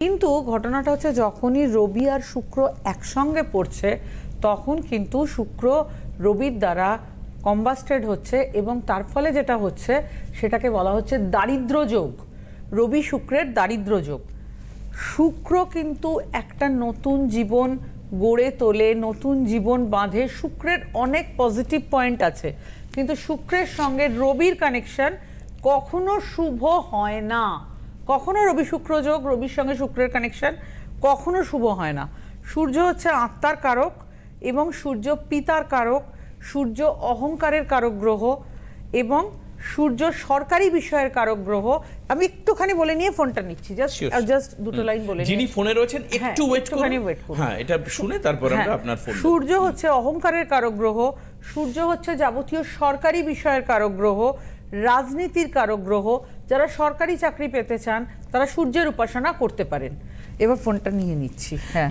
কিন্তু ঘটনাটা হচ্ছে যখনই রবি আর শুক্র একসঙ্গে পড়ছে, তখন কিন্তু শুক্র রবির দ্বারা কম্বাস্টেড হচ্ছে এবং তার ফলে যেটা হচ্ছে, সেটাকে বলা হচ্ছে দারিদ্র যোগ। রবি শুক্রের দারিদ্র যোগ। শুক্র কিন্তু একটা নতুন জীবন গড়ে তোলে, নতুন জীবন বাঁধে। শুক্রের অনেক পজিটিভ পয়েন্ট আছে। কিন্তু শুক্রের সঙ্গে রবির কানেকশন কখনো শুভ হয় না। কখনো রবি শুক্র যোগ রবির সঙ্গে শুক্রের কানেকশন কখনো শুভ হয় না। সূর্য হচ্ছে আত্মার কারক এবং সূর্য পিতার কারক সূর্য অহংকারের কারক গ্রহ এবং সূর্য সরকারি বিষয়ের কারক গ্রহ। আমি একটুখানি বলে নিয়ে ফোনটা নিচ্ছি। জাস্ট. জাস্ট দুটো লাইন বলে যিনি ফোনে রয়েছেন হ্যাঁ, একটু ওয়েট করুন। হ্যাঁ এটা শুনে তারপর আমরা হ্যাঁ, আপনার ফোন সূর্য হচ্ছে অহংকারের কারক গ্রহ সূর্য হচ্ছে যাবতীয় সরকারি বিষয়ের কারক গ্রহ রাজনীতির কারক গ্রহ যারা সরকারি চাকরি পেতে চান, তারা সূর্যের উপাসনা করতে পারেন। এবার ফোনটা নিয়ে নিচ্ছি। হ্যাঁ।